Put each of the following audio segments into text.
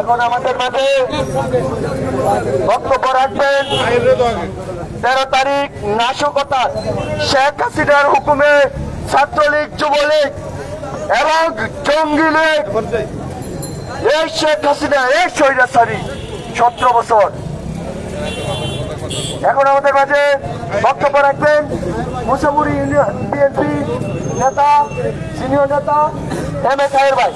এখন আমাদের মাঝে বক্তব্য রাখবেন। তেরো তারিখ নাশকতা, শেখ হাসিনার হুকুমে ছাত্রলীগ, যুবলীগ এবং জঙ্গি লীগ। এই শেখ হাসিনা, এই স্বৈরাচারী সতেরো বছর। এখন আমাদের মাঝে বক্তব্য রাখবেন। মুসাফুরি ইউনিয়ন বিএনপি নেতা, সিনিয়র নেতা এম এ খায়ের ভাই।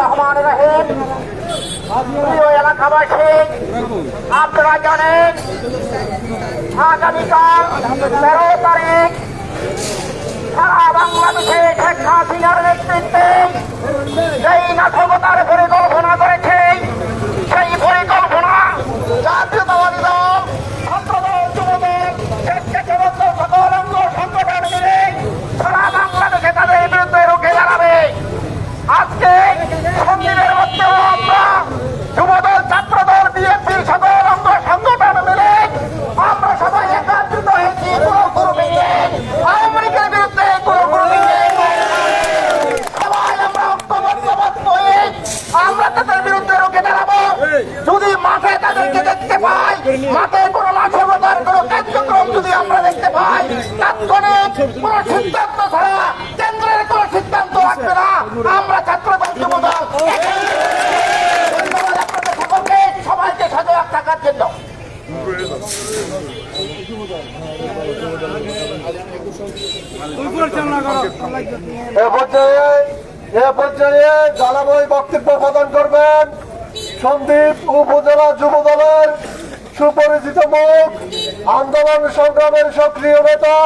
রহমান রহিম। প্রিয় এলাকাবাসী আপনারা জানেন আগামীকাল তেরো তারিখ বাংলাদেশে শেখ হাসিনার নেতৃত্বে যেই নাশকতার পরিকল্পনা করেছে সেই পরিকল্পনা জাতীয়তাবাদী দল ছাত্রদল যুবদল স্বেচ্ছাসেবক দল সকল অঙ্গ সংগঠন মিলে সারা বাংলাদেশে তাদের বিরুদ্ধে রুখে দাঁড়াবে আজকে সন্ধিনের মধ্যেও আমরা যুবদল ছাত্রদল বিএনপির সকল অঙ্গ সংগঠন মিলে আমরা সবাই একাত্রিত হয়েছি কোনো গ্রুপিংয়ে আওয়ামী লীগের বিরুদ্ধে কোনো গ্রুপিংয়ে সবাই আমরা ঐক্যবদ্ধ হয়ে আমরা তাদের বিরুদ্ধে রুখে দাঁড়াবো যদি মাঠে তাদেরকে দেখতে পাই মাঠে কোনো নাশকতার কোনো কার্যক্রম যদি আমরা দেখতে পাই তাৎক্ষণিক কোনো সিদ্ধান্ত ছাড়া কেন্দ্রের কোনো সিদ্ধান্ত রাখবে না আমরা ছাত্র সকলকে সবাইকে সজাগ থাকার জন্য এ বক্তব্য প্রদান করবেন সন্দীপ উপজেলা যুব দলের সুপরিচিত মুখ, আন্দোলন সংগ্রামের সক্রিয় নেতা,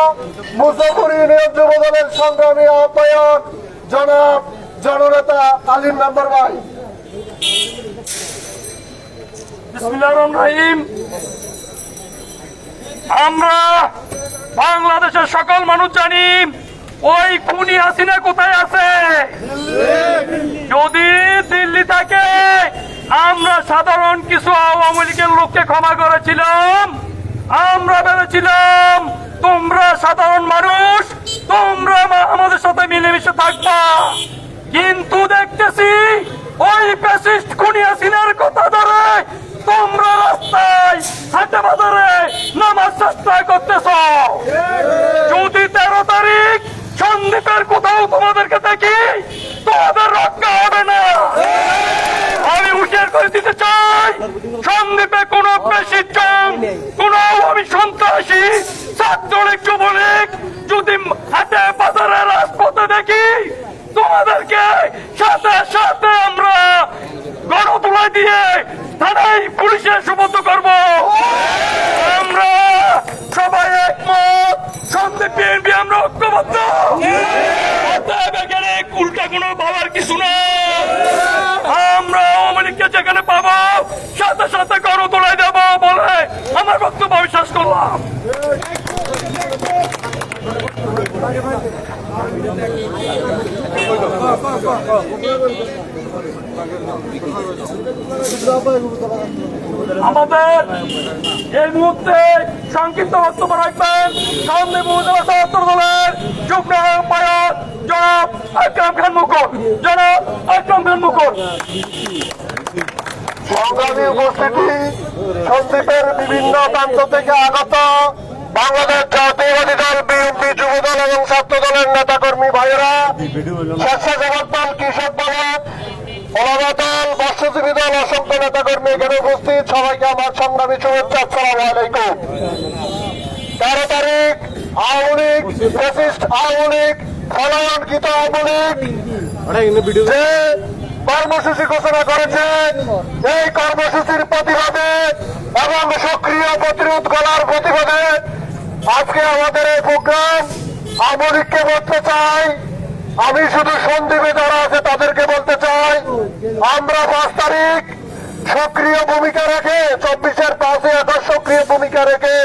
মুজাফর ইউনিয়ন যুব দলের সংগ্রামী আহ্বায়ক, জনাব জননেতা আলিম মেম্বার ভাই আমরা বাংলাদেশের সকল মানুষ জানি, ওই খুনি হাসিনা কোথায় আছে? যদি দিল্লি থাকে আমরা সাধারণ কিছু আওয়ামী লীগের লোককে ক্ষমা করেছিলাম। আমরা ভেবেছিলাম, তোমরা সাধারণ মানুষ, তোমরা আমাদের সাথে মিলেমিশে থাকবা। কিন্তু দেখতেছি ওই প্যাসিস্ট খুনি হাসিনার কথা ধরে তোমরা রাস্তায়, হাটে বাজারে নামার চেষ্টা করতেছ। যদি তেরো তারিখ সন্দীপের কোথাও তোমাদেরকে দেখি, তোমাদের রক্ষা হবে না। আমি হুঁশিয়ার করে দিতে চাই। সন্দীপে কোন প্রেসিডেন্ট কোন আওয়ামী সন্ত্রাসী ছাত্রলীগ যুবলীগ। যদি হাটে বাজারে রাজপথে দেখি তোমাদেরকে সাথে সাথে আমরা গণতোলা দিয়ে থানায় পুলিশের সুবদ্ধ করব। আমরা সবাই একমত সন্দীপ বিএনপি আমরা ঐক্যবদ্ধ। অতএব এখানে উল্টা কোনো ভাবার কিছু না আমরা আওয়ামী লীগকে যেখানে পাবো সাথে সাথে গণতোলায় দেবো বলে আমার বক্তব্য আমি শেষ করলাম আমাদের এই মুহূর্তে সংক্ষিপ্ত বক্তব্য রাখবেন। সামনে উপজেলা সদস্য দলের যুগ্ম জনাব আকরাম খান মুকুল। জনাব আকরাম খান মুকুল। সংগ্রামী উপস্থিতি, সন্দীপের বিভিন্ন প্রান্ত থেকে আগত। বাংলাদেশ জাতীয়বাদী দল, বিএনপি যুব দল এবং ছাত্র দলের নেতাকর্মী ভাইয়েরা, স্বেচ্ছাসেবক দল, কৃষক দল দল, অসংখ্য নেতা কর্মী এখানে উপস্থিত। সবাইকে আমার সংগ্রামী শুভেচ্ছা আলাইকুম। তেরো তারিখ, আওয়ামী লীগ কর্মসূচি ঘোষণা করেছে এই কর্মসূচির প্রতিবাদে এবং সক্রিয় প্রতিরোধ করার প্রতিবাদে আজকে আমাদের এই প্রোগ্রাম আওয়ামী বলতে চাই। আমি শুধু সন্দীপে যারা আছে তাদেরকে বলতে চাই, আমরা পাঁচ তারিখ সক্রিয় ভূমিকা রেখে, চব্বিশের পাঁচই আগস্ট সক্রিয় ভূমিকা রেখে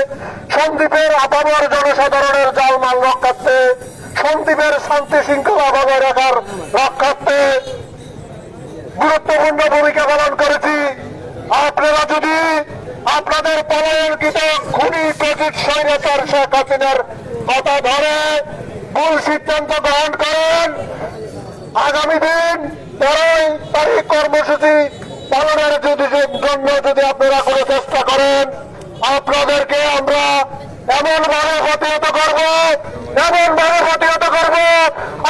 সন্দীপের আপামার জনসাধারণের জাল জালমাল রক্ষার্থে, সন্দীপের শান্তি শৃঙ্খলা বজায় রাখার রক্ষার্থে গুরুত্বপূর্ণ ভূমিকা পালন করেছি। আপনারা যদি আপনাদের পলায়নকৃত খুনি প্রজিত স্বৈরাচার শেখ হাসিনার কথা ধরে। ভুল সিদ্ধান্ত গ্রহণ করেন আগামী দিন তেরোই তারিখ কর্মসূচি পালনের যদি জন্য যদি আপনারা কোনো চেষ্টা করেন আপনাদেরকে আমরা এমন ভাবে প্রতিহত করব এমন ভাবে প্রতিহত করব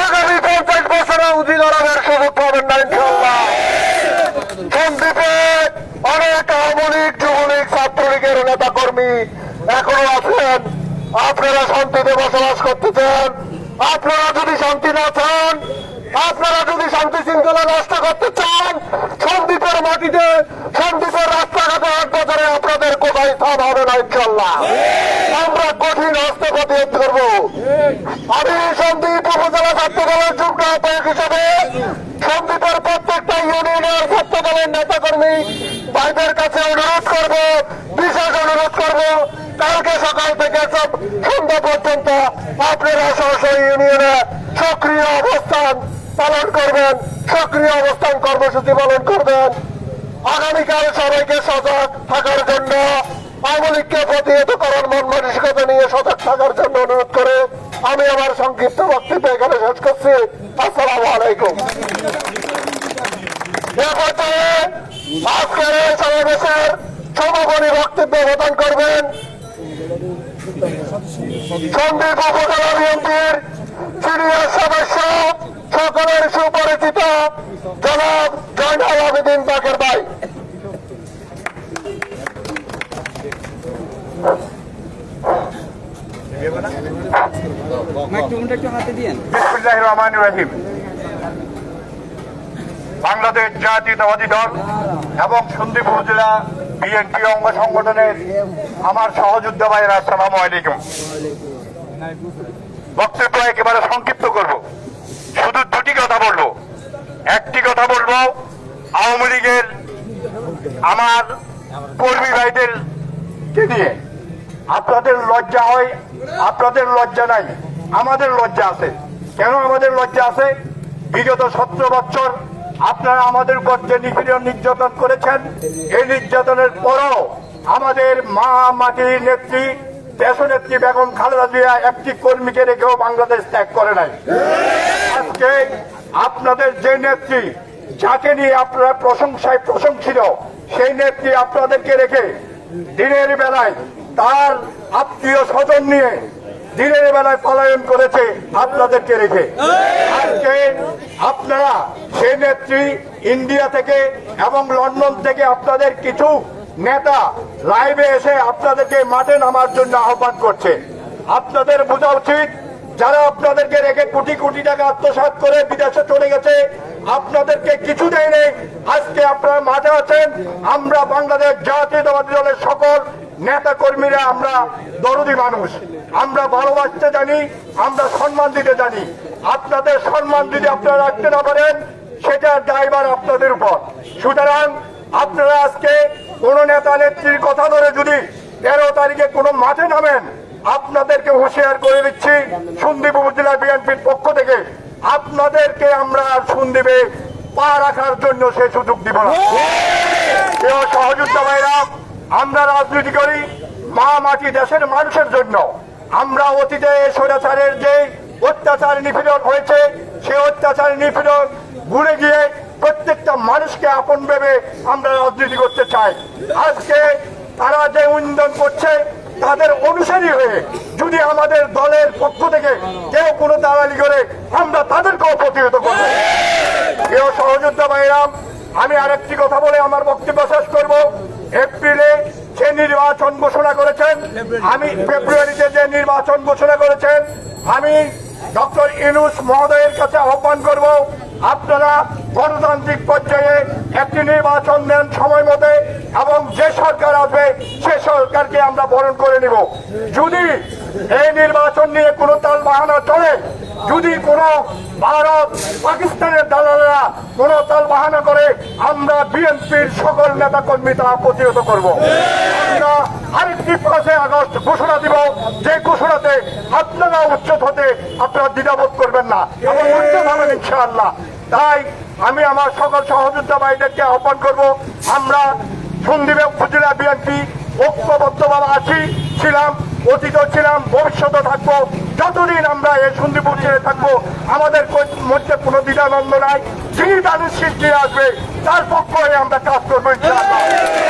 আগামী পঞ্চাশ বছরে উজি লড়াবের সুযোগ পাবেন না ইনশাল্লাহ সন্দীপে অনেক আওয়ামী লীগ যুবলীগ ছাত্রলীগের নেতা কর্মী এখনও আছেন আপনারা শান্তিতে বসবাস করতে চান আপনারা যদি শান্তি না চান, আপনারা যদি শান্তি শৃঙ্খলা নষ্ট করতে চান সন্দীপের মাটিতে সন্দীপের রাস্তাঘাটে হাট বাজারে আপনাদের কোথায় স্থান হবে না ইনশাল্লাহ আমরা কঠিন হস্তে প্রতিরোধ করব। আমি সন্দীপ উপজেলা ছাত্র দলের যুগ্ম আহ্বায়ক হিসেবে দলের নেতা কর্মী ভাইদের কাছে অনুরোধ করব, বিশেষ অনুরোধ করব, কালকে সকাল থেকে সব সন্ধ্যা পর্যন্ত আপনারা সরাসরি ইউনিয়নে সক্রিয় অবস্থান পালন করবেন, সক্রিয় অবস্থান কর্মসূচি পালন করবেন। আগামীকাল সবাইকে সজাগ থাকার জন্য, আওয়ামী লীগকে প্রতিহত করার মন মানসিকতা নিয়ে সজাগ থাকার জন্য অনুরোধ করে আমি আমার সংক্ষিপ্ত বক্তব্য এখানে শেষ করছি। আসসালামু আলাইকুম। আজকের এই সমাবেশের সমাপনী বক্তব্য প্রদান করবেন। সন্দীপ উপজেলা বিএনপির সিনিয়র সদস্য সকলের সুপরিচিত জনাব জয়নাল আবেদিন বাকের ভাই। মাইক্রোফোনটা একটু হাতে দিয়েন। বিসমুল্লাহ রহমান রহিম। বাংলাদেশ জাতীয়তাবাদী দল এবং সন্দীপ উপজেলা বিএনপি অঙ্গ সংগঠনের আমার সহযোদ্ধা ভাইয়ের, আসসালাম আলাইকুম। বক্তব্য একেবারে সংক্ষিপ্ত করব। শুধু দুটি কথা বলব। একটি কথা বলব, আওয়ামী লীগের আমার কর্মী ভাইদের নিয়ে? আপনাদের লজ্জা হয়, আপনাদের লজ্জা নাই, আমাদের লজ্জা আছে। কেন আমাদের লজ্জা আছে? বিগত সতেরো বছর আপনারা আমাদের উপর যে নিপীড়ন নির্যাতন করেছেন। এই নির্যাতনের পরও আমাদের মা মাটির নেত্রী, দেশনেত্রী বেগম খালেদা জিয়া একটি কর্মীকে রেখেও বাংলাদেশ ত্যাগ করে নাই। আজকে আপনাদের যে নেত্রী, যাকে নিয়ে আপনারা প্রশংসায় প্রশংসিত, সেই নেত্রী আপনাদেরকে রেখে দিনের বেলায় তার আত্মীয় স্বজন নিয়ে দিনের বেলায় পলায়ন করেছে আপনাদেরকে রেখে। আপনারা সেই নেত্রী ইন্ডিয়া থেকে এবং লন্ডন থেকে আপনাদের কিছু নেতা লাইভে এসে আপনাদেরকে মাঠে নামার জন্য আহ্বান করছে। আপনাদের বোঝা উচিত, যারা আপনাদেরকে রেখে কোটি কোটি টাকা আত্মসাৎ করে বিদেশে চলে গেছে, আপনাদেরকে কিছু দেয়নি। আজকে আপনারা মাঠে আছেন, আমরা বাংলাদেশ জাতীয়তাবাদী দলের সকল নেতা কর্মীরা আমরা দরদি মানুষ। আমরা ভালোবাসতে জানি আমরা সম্মান দিতে জানি। আপনাদের সম্মান যদি আপনারা রাখতে না পারেন সেটা ড্রাইভার আপনাদের উপর। সুতরাং আপনারা আজকে কোন নেতা নেত্রীর কথা ধরে যদি তেরো তারিখে কোনো মাঠে নামেন আপনাদেরকে হুঁশিয়ার করে দিচ্ছি সন্দীপ উপজেলা বিএনপির পক্ষ থেকে। আপনাদেরকে আমরা সন্দীপে পা রাখার জন্য সে সুযোগ দিব না। সহযোদ্ধা ভাইরা আমরা রাজনীতি করি মা মাটি দেশের মানুষের জন্য। আমরা অতীতে স্বৈরাচারের যে অত্যাচার নিপীড়ন হয়েছে, সে অত্যাচার নিপীড়ন ঘুরে গিয়ে প্রত্যেকটা মানুষকে আপন ভেবে আমরা রাজনীতি করতে চাই। আজকে তারা যে উন্নয়ন করছে, তাদের অনুসারী হয়ে যদি আমাদের দলের পক্ষ থেকে কেউ কোনো দালালি করে, আমরা তাদেরকেও প্রতিহত করব। কেউ সহযোদ্ধা ভাইরাম, আমি আরেকটি কথা বলে আমার বক্তব্য শেষ করব। এপ্রিলে যে নির্বাচন ঘোষণা করেছেন, আমি ফেব্রুয়ারিতে যে নির্বাচন ঘোষণা করেছেন, আমি ডক্টর ইনুস মহোদয়ের কাছে আহ্বান করব, আপনারা গণতান্ত্রিক পর্যায়ে একটি নির্বাচন নেন সময় মতে এবং যে সরকার আসবে, সে সরকারকে আমরা বরণ করে নিব। যদি এই নির্বাচন নিয়ে কোনো তাল বাহানা চলে যদি কোনো ভারত, পাকিস্তানের দালালেরা কোনো তাল বাহানা করে, আমরা বিএনপির সকল নেতা কর্মী তা প্রতিহত করব। আমরা আরেকটি পাঁচে আগস্ট ঘোষণা দিব, যে ঘোষণাতে আপনারা উচ্চত হতে আপনারা দ্বিধাবোধ করবেন না। এবং উচ্চত হবেন ইনশাআল্লাহ। তাই আমি আমার সকল সহযোদ্ধা ভাইদেরকে আহ্বান করব, আমরা সন্দীপে উপজেলা বিএনপি ঐক্যবদ্ধভাবে আছি, ছিলাম অতীত ছিলাম ভবিষ্যতে থাকব। যতদিন আমরা এই সন্দীপুর ছেড়ে থাকব, আমাদের মধ্যে কোনো দ্বিধানন্দ নাই। যিনি তাদের সৃষ্টি আসবে, তার পক্ষ হয়ে আমরা কাজ করব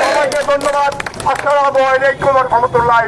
সবাইকে ধন্যবাদ। আসসালামু আলাইকুম রহমতুল্লাহ